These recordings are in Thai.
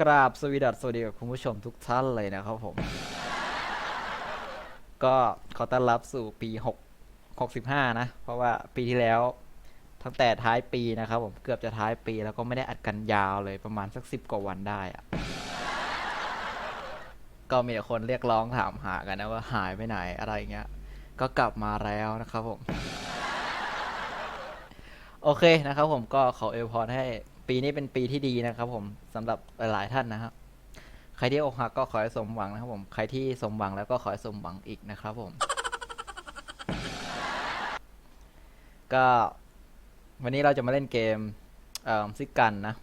กราบสวีดัสสวัสดีกับคุณผู้ชมทุกท่านเลยนะครับผม ก็ขอต้อนรับสู่ปี6 65 นะ เพราะว่าปีที่แล้ว ตั้งแต่ท้ายปีนะครับผมเกือบจะท้ายปีแล้วก็ไม่ได้อัดกันยาวเลยประมาณสักสิบกว่าวันได้อะก็มีแต่คนเรียกร้องถามหากันนะว่าหายไปไหนอะไรเงี้ย ก็กลับมาแล้วนะครับผม โอเคนะครับผมก็ขอเอวยพรให้ ปีนี้เป็นปีที่ดีนะครับ ผมสำหรับหลายๆท่านนะครับ ใครที่อกหักก็ขอให้สมหวังนะครับ ผมใครที่สมหวังแล้วก็ขอให้สมหวังอีกนะครับ ผม ก็ วันนี้เราจะมาเล่นเกมเอ่อซิกกันนะ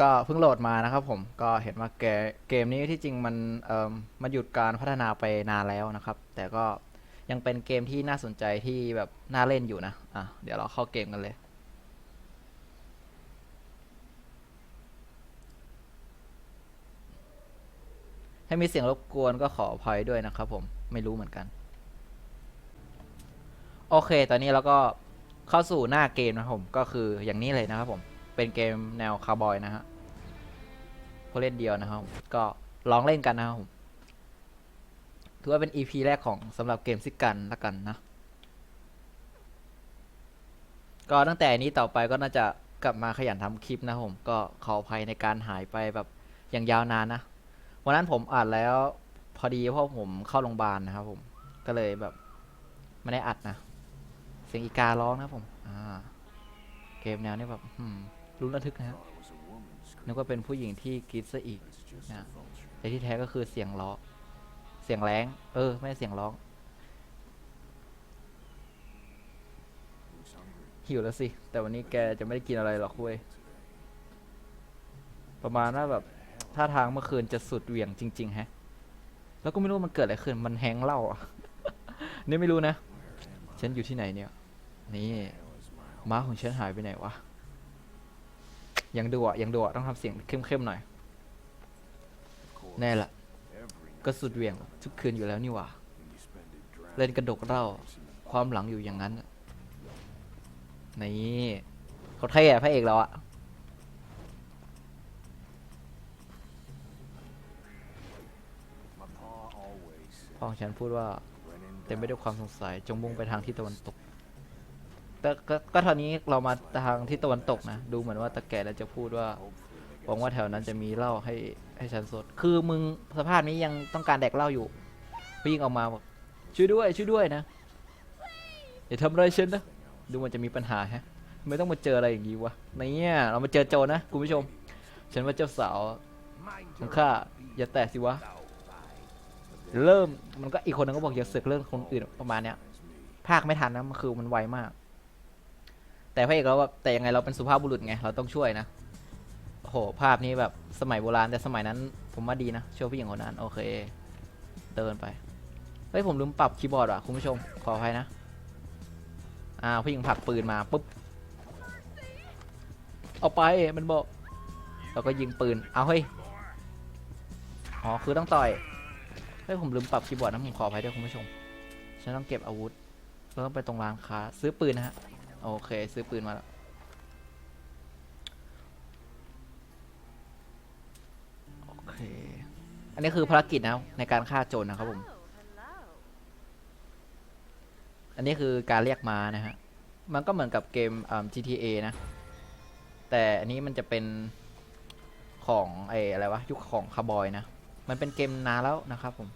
ก็เพิ่งโหลดมานะครับ ผมก็เห็นว่าเกเกมนี้ที่จริงมันเอ่อมันหยุดการพัฒนาไปนานแล้วนะครับ แต่ก็ยังเป็นเกมที่น่าสนใจที่แบบน่าเล่นอยู่นะ อะ เดี๋ยวเราเข้าเกมกันเลย ถ้ามีเสียงรบกวนก็ขออภัยด้วยนะครับผมไม่รู้เหมือนกัน โอเค ตอนนี้เราก็เข้าสู่หน้าเกมนะครับผมก็คืออย่างนี้เลยนะครับผมเป็นเกมแนวคาร์บอยนะฮะผู้เล่นเดียวนะครับก็ลองเล่นกันนะครับผมถือว่าเป็น EP แรกของสำหรับเกมซิกันละกันนะ ก็ตั้งแต่นี้ต่อไปก็น่าจะกลับมาขยันทำคลิปนะผม ก็ขออภัยในการหายไปแบบอย่างยาวนานนะ วันนั้นผมอัดแล้ว พอดีเพราะผมเข้าโรงพยาบาลนะครับผม ก็เลยแบบไม่ได้อัดนะ เสียงอีการ้องนะครับผม อ่า เกมแนวนี้แบบอืมรุนระทึกนะฮะนึกว่าเป็นผู้หญิงที่กรีดซะอีกนะแต่ที่แท้ก็คือเสียงล้องเสียงแรงเออ ไม่ใช่เสียงร้องหิวแล้วสิ แต่วันนี้แกจะไม่ได้กินอะไรหรอกเว้ย ประมาณว่าแบบ ท่าทางเมื่อคืนจะสุดเหวี่ยงจริง ๆ ฮะ แล้วก็ไม่รู้มันเกิดอะไรขึ้น มันแฮงเล่าอะนี่ไม่รู้นะ ฉันอยู่ที่ไหนเนี่ย นี่ม้าของฉันหายไปไหนวะ ยังดูอะยังดูอะต้องทำเสียงเข้มๆหน่อย แน่ละก็สุดเหวี่ยงทุกคืนอยู่แล้วนี่ว่าเล่นกระดกเล่า ความหลังอยู่อย่างนั้น นี่เขาเท่อะพระเอกเราอะ ของฉันพูดว่าเต็มไปด้วยความสงสัยจงมุ่งไปทางที่ตะวันตก แต่ก็ก็ตอนนี้เรามาทางที่ตะวันตกนะ ดูเหมือนว่าตะแก่แล้วจะพูดว่าหวังว่าแถวนั้นจะมีเหล้าให้ให้ฉันสด คือมึงสภาพนี้ยังต้องการแดกเหล้าอยู่วิ่งออกมาบอกช่วยด้วยช่วยด้วยนะอย่าทำอะไรฉันนะดูมันจะมีปัญหาฮะไม่ต้องมาเจออะไรอย่างนี้วะเนี่ยเรามาเจอโจนะคุณผู้ชม ฉันว่าเจ้าสาวของข้าอย่าแตะสิวะ เริ่มมันก็อีกคนนึงก็บอกอย่าเสือกเรื่องคนอื่นประมาณเนี้ยภาคไม่ทันนะมันคือมันไวมาก แต่พระเอกเราแบบแต่ยังไงเราเป็นสุภาพบุรุษไงเราต้องช่วยนะโหภาพนี้แบบสมัยโบราณแต่สมัยนั้น ผมว่าดีนะช่วยผู้หญิงคนนั้นโอเค เดินไปเฮ้ยผมลืมปรับคีย์บอร์ดว่ะคุณผู้ชมขออภัยนะอ่าผู้หญิงผลักปืนมาปุ๊บเอาไปมันบอกแล้วก็ยิงปืนเอาเฮ้ยอ๋อคือต้องต่อย เฮ้ยผมลืมปรับคีย์บอร์ดนะผมขออภัยด้วยคุณผู้ชม ฉันต้องเก็บอาวุธแล้วต้องไปตรงร้านค้า ซื้อปืนนะฮะ โอเค ซื้อปืนมาแล้วโอเค อันนี้คือภารกิจนะในการฆ่าโจรนะครับผม อันนี้คือการเรียกมานะฮะ มันก็เหมือนกับเกมอ่า GTA นะ แต่อันนี้มันจะเป็นของไอ้อะไรวะยุคของคาร์บอยนะ มันเป็นเกมนานแล้วนะครับผม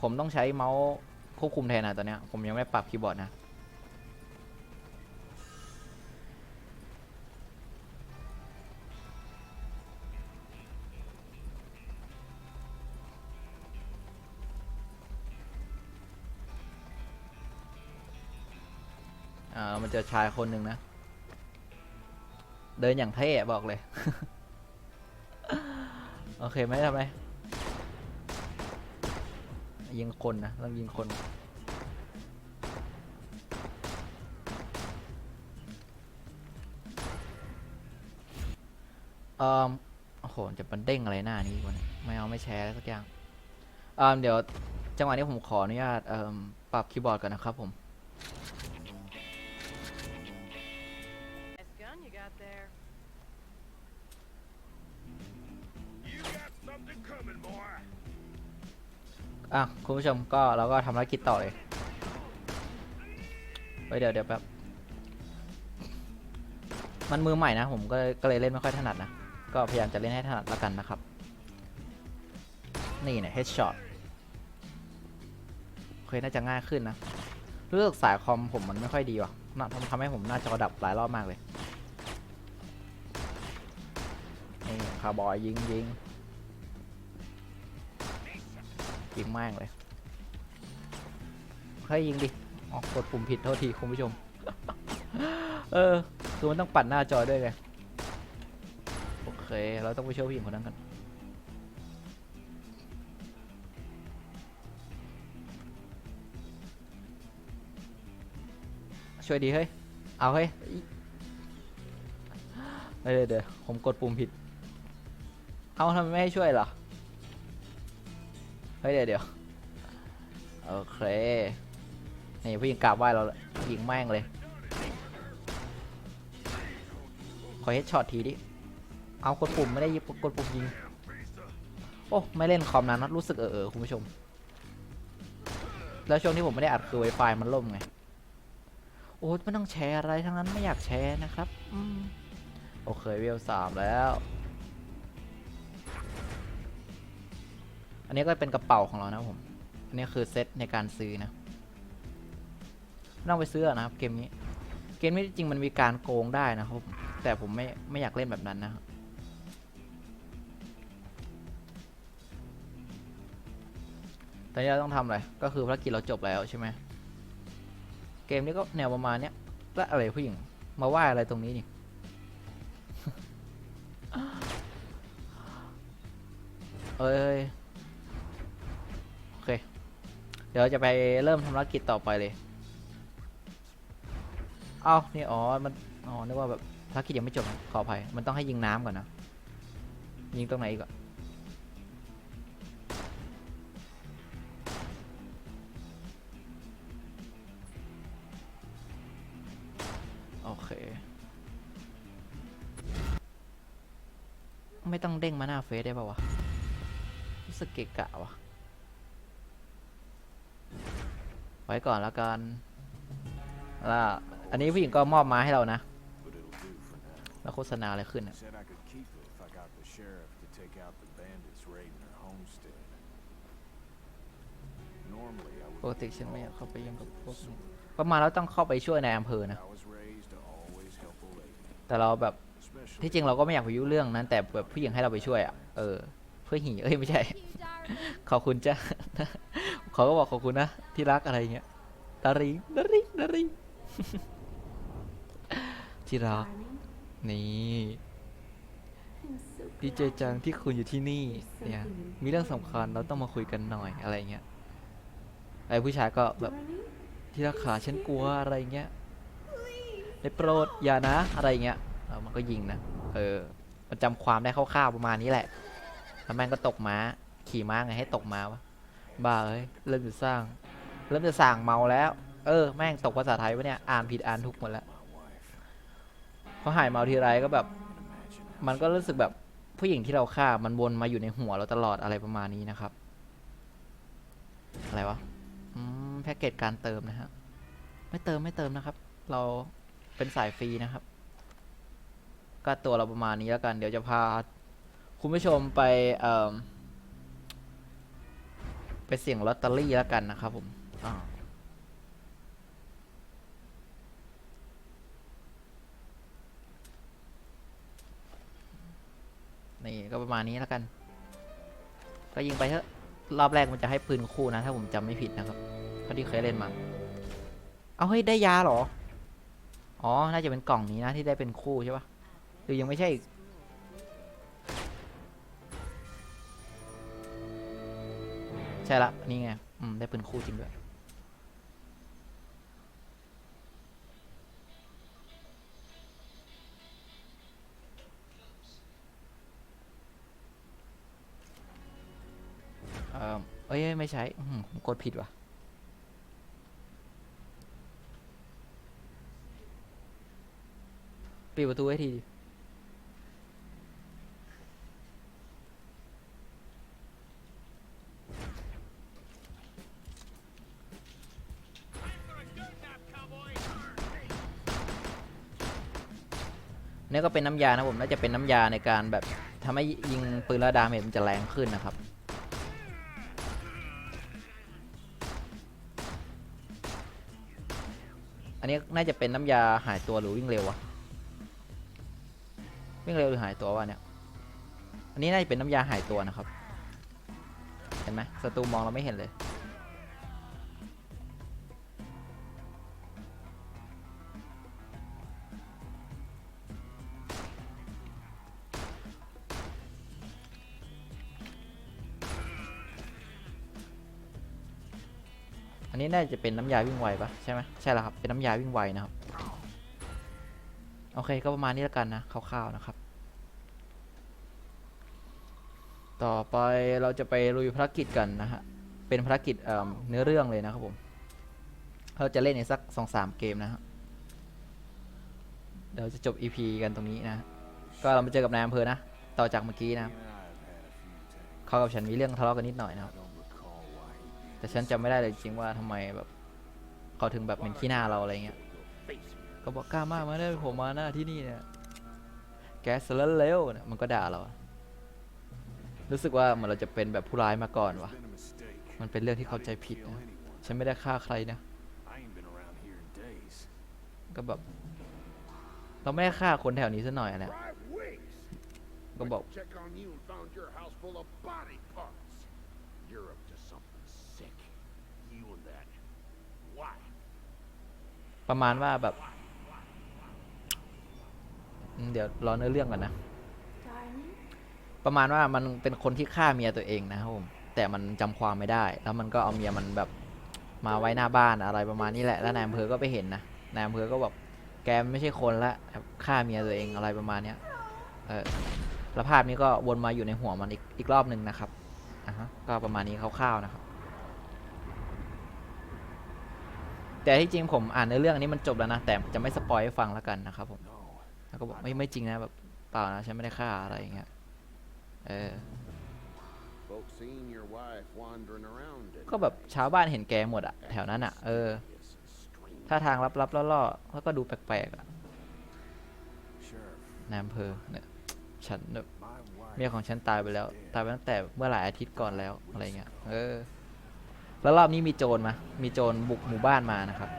ผมต้องใช้เมาส์ควบคุมแทนนะตอนนี้ผมยังไม่ปรับคีย์บอร์ดนะอ่าเรามาเจอชายคนหนึ่งนะ เดินอย่างเท่บอกเลย โอเคไหมทำไมยิงคนนะต้องยิงคน เอ่อโอ้โห จะมันเด้งอะไรหน้านี้วะเนี่ยไม่เอาไม่แชร์แล้วสักอย่างเอ่อเดี๋ยวจังหวะนี้ผมขออนุญาตเอ่อปรับคีย์บอร์ดก่อนนะครับผม อะคุณผู้ชมก็เราก็ทำภารกิจต่อเลยเฮ้ยเดี๋ยวเดี๋ยวแป๊บมันมือใหม่นะผมก็เลยก็เลยเล่นไม่ค่อยถนัดนะ ก็พยายามจะเล่นให้ถนัดล้วกันนะครับ นี่เนี่ย headshot โอเคน่าจะง่ายขึ้นนะ เลือกสายคอมผมมันไม่ค่อยดีว่ะน่าทำทำให้ผมหน้าจอดับหลายรอบมากเลยนี่คาร์บอยยิงยิง ยิงแม่งเลยให้ยยิงดิออกกดปุ่มผิดโทษทีคุณผู้ชม เออ คือมันต้องปัดหน้าจอด้วยไง โอเค เราต้องไปช่วยผู้หญิงคนนั้นกัน ช่วยดีเฮ้ย เอาเฮ้ยเดี๋ยวเดี๋ยวผมกดปุ่มผิด เอาทำไมไม่ให้ช่วยเหรอ เฮ้ยเดี๋ยวเดี๋ยวโอเคนี่ผู้หญิงกราบไหว้เราเลยยิงแม่งเลย ขอเฮดช็อตทีดิ เอากดปุ่มไม่ได้ยิงกดปุ่มยิง โอ้ไม่เล่นคอมนานนะรู้สึกเออเออคุณผู้ชม แล้วช่วงที่ผมไม่ได้อัดคือ Wi-Fi มันล่มไง โอ้ยไม่ต้องแชร์อะไรทั้งนั้นไม่อยากแชร์นะครับอืมโอเคเวลสามแล้ว อันนี้ก็เป็นกระเป๋าของเรานะผม อันนี้คือเซตในการซื้อนะไม่ต้องไปซื้อนะครับเกมนี้ เกมนี้จริงมันมีการโกงได้นะครับ แต่ผมไม่ไม่อยากเล่นแบบนั้นนะครับตอนนี้เราต้องทำอะไร ก็คือภารกิจเราจบแล้วใช่ไหม เกมนี้ก็แนวประมาณเนี้ยแล้วอะไรผู้หญิง มาว่าอะไรตรงนี้นี่ เอ้ย เดี๋ยวจะไปเริ่มทำภารกิจต่อไปเลย เอ้า นี่อ๋อ มัน อ๋อ นึกว่าแบบภารกิจยังไม่จบ ขออภัย มันต้องให้ยิงน้ำก่อนนะ ยิงตรงไหนอีกอะโอเค ไม่ต้องเด้งมาหน้าเฟซได้ป่าวะรู้สึกเกะกะวะ ไว้ก่อนแล้วกันแล้วอันนี้ผู้หญิงก็มอบมาให้เรานะ แล้วโฆษณาอะไรขึ้นอะ ปกติฉันไม่อยากเข้าไปยุ่งกับพวกนี้ประมาณเราต้องเข้าไปช่วยในอำเภอนะ แต่เราแบบที่จริงเราก็ไม่อยากไปยุ่งเรื่องนั้น แต่แบบผู้หญิงให้เราไปช่วยอะ เออ เพื่อหีเอ้ยไม่ใช่ ขอบคุณจ้ะ เขาก็บอกขอบคุณนะที่รักอะไรเงี้ยดาริงดาริงดาริงที่รักนี่ดีเจจังที่คุณอยู่ที่นี่เนี่ยมีเรื่องสำคัญเราต้องมาคุยกันหน่อยอะไรเงี้ยไอ้ผู้ชายก็แบบที่รักขาฉันกลัวอะไรเงี้ยได้โปรดอย่านะอะไรเงี้ยมันก็ยิงนะเออมันจำความได้คร่าวๆประมาณนี้แหละแล้วแม่งก็ตกม้า ขี่ม้าไงให้ตกม้าวะ บ้าเอ้ยเริ่มจะสร้าง เริ่มจะสั่งเมาแล้ว เออ แม่งตกภาษาไทยวะเนี่ย อ่านผิดอ่านถูกหมดแล้ว my wife. พอหายเมาทีไรก็แบบ มันก็รู้สึกแบบผู้หญิงที่เราฆ่ามันวนมาอยู่ในหัวเราตลอดอะไรประมาณนี้นะครับ อะไรวะแพ็กเกจการเติมนะฮะ ไม่เติมไม่เติมนะครับ เราเป็นสายฟรีนะครับ ก็ตัวเราประมาณนี้แล้วกัน เดี๋ยวจะพา คุณผู้ชมไปเอ่อ ไปเสี่ยงลอตเตอรี่แล้วกันนะครับผมอ่านี่ก็ประมาณนี้แล้วกัน ก็ยิงไปเถอะ รอบแรกมันจะให้ปืนคู่นะ ถ้าผมจำไม่ผิดนะครับเท่าที่เคยเล่นมา เอาเฮ้ยได้ยาเหรอ อ๋อ น่าจะเป็นกล่องนี้นะที่ได้เป็นคู่ใช่ปะหรือยังไม่ใช่ ใช่ละนี่ไงอืมได้ปืนคู่จริงด้วยเออเอ้ยไม่ใช้ผมกดผิดว่ะปิดประตูให้ที นี่ก็เป็นน้ำยานะผมน่าจะเป็นน้ำยาในการแบบทำให้ยิงปืนและดาเมจมันจะแรงขึ้นนะครับอันนี้น่าจะเป็นน้ำยาหายตัวหรือวิ่งเร็ววะวิ่งเร็วหรือหายตัววะเนี่ยอันนี้น่าจะเป็นน้ำยาหายตัวนะครับ เห็นไหมศัตรูมองเราไม่เห็นเลย นนี้น่าจะเป็นน้ำยาวิ่งไวปะใช่ไหมใช่แล้วครับ เป็นน้ำยาวิ่งไวนะครับ โอเคก็ประมาณนี้แล้วกันนะคร่าวๆนะครับ ต่อไปเราจะไปลุยภารกิจกันนะฮะ เป็นภารกิจเอ่อเนื้อเรื่องเลยนะครับผม เราจะเล่นในสักสองสามเกมนะฮะเดี๋ยวจะจบ EP กันตรงนี้นะ ก็เรามาเจอกับนายอำเภอนะ ต่อจากเมื่อกี้นะ เขากับฉันมีเรื่องทะเลาะกันนิดหน่อยนะครับ แต่ฉันจำไม่ได้เลยจริงๆว่าทำไมแบบเขาถึงแบบเป็นขี้หน้าเราอะไรเงี้ยก็บอกกล้ามากมาได้ผมมาหน้าที่นี่เนี่ยแกสแล้วเร็วเนี่ยมันก็ด่าเรา รู้สึกว่าเหมือนเราจะเป็นแบบผู้ร้ายมาก่อนวะมันเป็นเรื่องที่เข้าใจผิดนะฉันไม่ได้ฆ่าใครนะก็แบบเราไม่ได้ฆ่าคนแถวนี้ซะหน่อยอะเนี่ยก็บอก sick. You and that. Why? ประมาณว่าแบบอืมเดี๋ยวรอเนื้อเรื่องก่อนนะ Darling, ประมาณว่ามันเป็นคนที่ฆ่าเมียตัวเองนะครับผมแต่มันจำความไม่ได้ แล้วมันก็เอาเมียมันแบบมาไว้หน้าบ้านอะไรประมาณนี้แหละแล้วนายอำเภอก็ไปเห็นนะนายอำเภอก็บอกแกไม่ใช่คนละฆ่าเมียตัวเองอะไรประมาณเนี้ยเออแล้วภาพนี้ก็วนมาอยู่ในหัวมันอีกอีกรอบหนึ่งนะครับอะฮะก็ประมาณนี้คร่าวๆนะครับ แต่ที่จริงผมอ่านในอเรื่องอันนี้มันจบแล้วนะ แต่จะไม่สปอยให้ฟังแล้วกันนะครับผม No. แล้วก็บอกไม่ไม่จริงนะแบบเปล่านะฉันไม่ได้ฆ่าอะไรอย่างเงี้ย เออ Folks seen your wife wandering around. at ก็แบบ night. ชาวบ้านเห็นแกหมดอะแถวนั้นอะเออ Yes, strange. ท่าทางลับๆล่อๆแล้วก็ดูแปลกๆอะ Sheriff, นายอำเภอเนี่ยฉันแบบ my wife เมียของฉันตายไปแล้ว ตายไปตั้งแต่เมื่อหลายอาทิตย์ก่อนแล้วอะไรเงี้ย เออ แล้วรอบนี้มีโจรมา มีโจรบุกหมู่บ้านมานะครับ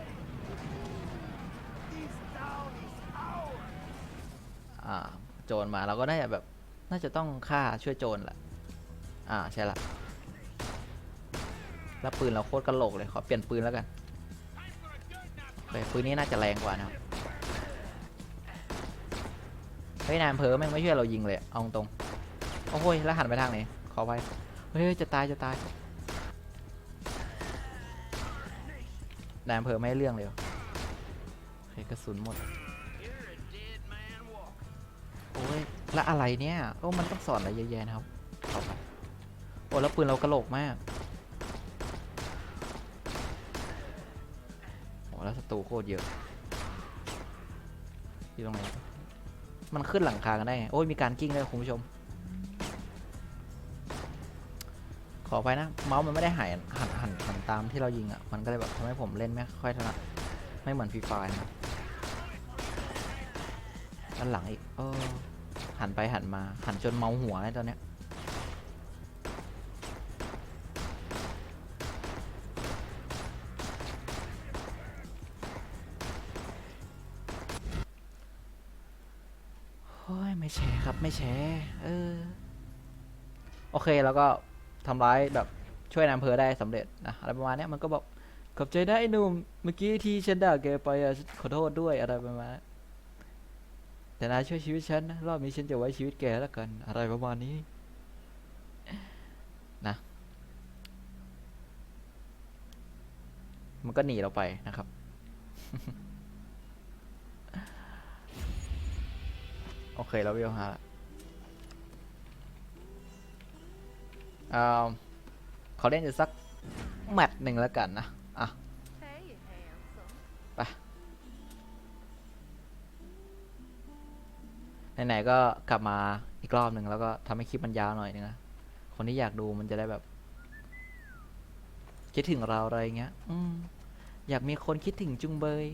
โจรมาเราก็น่าจะแบบน่าจะต้องฆ่าช่วยโจรแหละอ่าใช่ละแล้วปืนเราโคตรกระโหลกเลยขอเปลี่ยนปืนแล้วกันโอเคปืนนี้น่าจะแรงกว่านะเฮ้ยนายอำเภอแม่งไม่ช่วยเรายิงเลยเอาตรงโอ้โหยแล้วหันไปทางไหนขอไปเฮ้ยจะตายจะตาย นายอำเภอไม่ให้เรื่องเลยเหรอโอเคกระสุนหมด โอ้ยแล้วอะไรเนี่ยโอ้มันต้องสอนอะไรเยอะแยะนะครับเข้าไปโอ้แล้วปืนเรากระโหลกมากโอ้แล้วศัตรูโคตรเยอะที่ตรงไหนมันขึ้นหลังคากันได้ โอ้ยมีการกิ้งด้วยคุณผู้ชม ขอไปนะ เมาส์มันไม่ได้หันหันหันหันตามที่เรายิงอะ มันก็เลยแบบทำให้ผมเล่นไม่ค่อยถนัดไม่เหมือนฟรีไฟนะครับด้านหลังอีกเออหันไปหันมา หันจนเมาหัวเลยตอนเนี้ยโอ้ยไม่แชร์ครับไม่แชร์เออ โอเคแล้วก็ทำร้ายแบบช่วยนายอำเภอได้สำเร็จนะอะไรประมาณเนี้ยมันก็บอก ขอบใจได้ไอ้หนุ่ม เมื่อกี้ที่ฉันด่าแกไปอะฉันขอโทษด้วยอะไรประมาณนั้นแต่นายช่วยชีวิตฉันนะรอบนี้ฉันจะไว้ชีวิตแกแล้วกัน อะไรประมาณนี้ นะ มันก็หนีเราไปนะครับ โอเคเราเวลห้าละอ่าขอเล่นอยู่สักแมตช์หนึ่งแล้วกันนะ ไหนๆก็กลับมาอีกรอบหนึ่งแล้วก็ทำให้คลิปมันยาวหน่อยนึงนะคนที่อยากดูมันจะได้แบบ คิดถึงเราอะไรเงี้ย อืมอยากมีคนคิดถึงจุงเบย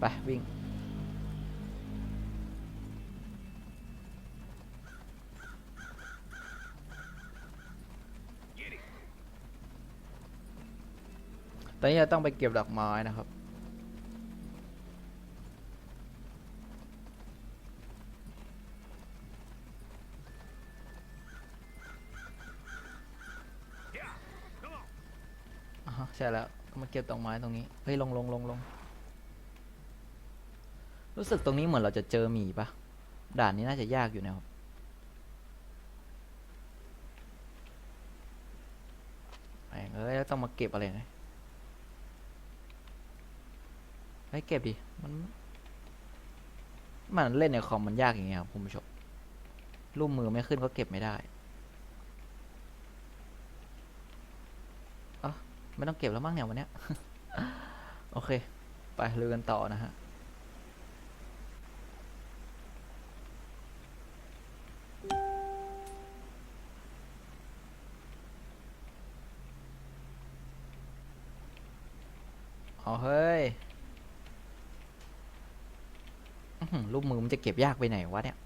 ไป วิ่ง ตอนนี้เราต้องไปเก็บดอกไม้นะครับ อ่าฮะ ใช่แล้วมาเก็บดอกไม้ตรงนี้เฮ้ยลงลงลงลงรู้สึกตรงนี้เหมือนเราจะเจอหมีปะด่านนี้น่าจะยากอยู่นะครับแม่งเอ้ยแล้วต้องมาเก็บอะไรนะไอ้ยเก็บดิมันมันเล่นในคอมมันยากอย่างเงี้ยครับคุณผู้ชมรูปมือไม่ขึ้นก็เก็บไม่ได้อะ ไม่ต้องเก็บแล้วมั้งเนี่ยวันเนี้ย โอเค ไปเรือกันต่อนะฮะเอาเฮ้ยอื้อหือรูปมือมันจะเก็บยากไปไหนวะเนี่ย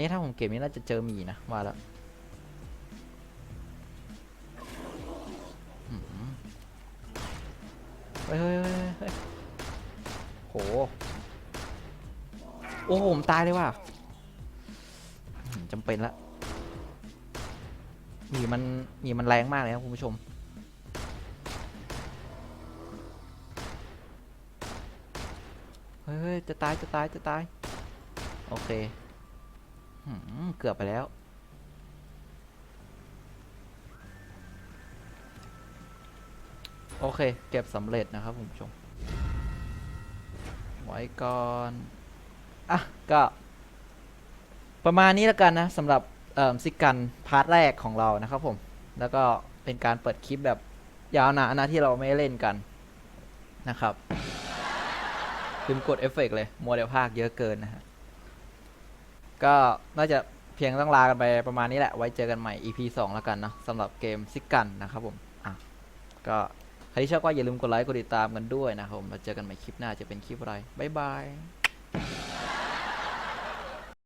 นนี้ถ้าผมเก็บนี่น่าจะเจอหมีนะว่าแล้วเฮ้ยเฮ้ยเฮ้ยโห โอ้โหผมตายเลยว่ะจำเป็นละหมีมันหมีมันแรงมากเลยครับคุณผู้ชมเฮ้ยจะตายจะตายจะตาย โอเค เกือบไปแล้ว โอเค เก็บสำเร็จนะครับคุณผู้ชม ไว้ก่อน อะ ก็ ประมาณนี้แล้วกันนะสำหรับซิกันพาร์ทแรกของเรานะครับผม แล้วก็เป็นการเปิดคลิปแบบยาวนานนะที่เราไม่เล่นกันนะครับลืมกดเอฟเฟกต์เลย โมัวแต่ภาคเยอะเกินนะฮะ ก็น่าจะเพียงต้องลากันไปประมาณนี้แหละ ไว้เจอกันใหม่ EP 2 แล้วกันเนาะสำหรับเกมซิกันนะครับผมอะก็ใครที่ชอบก็อย่าลืมกดไลค์กดติดตามกันด้วยนะครับผมแล้วเจอกันใหม่คลิปหน้าจะเป็นคลิปอะไรบ๊ายบาย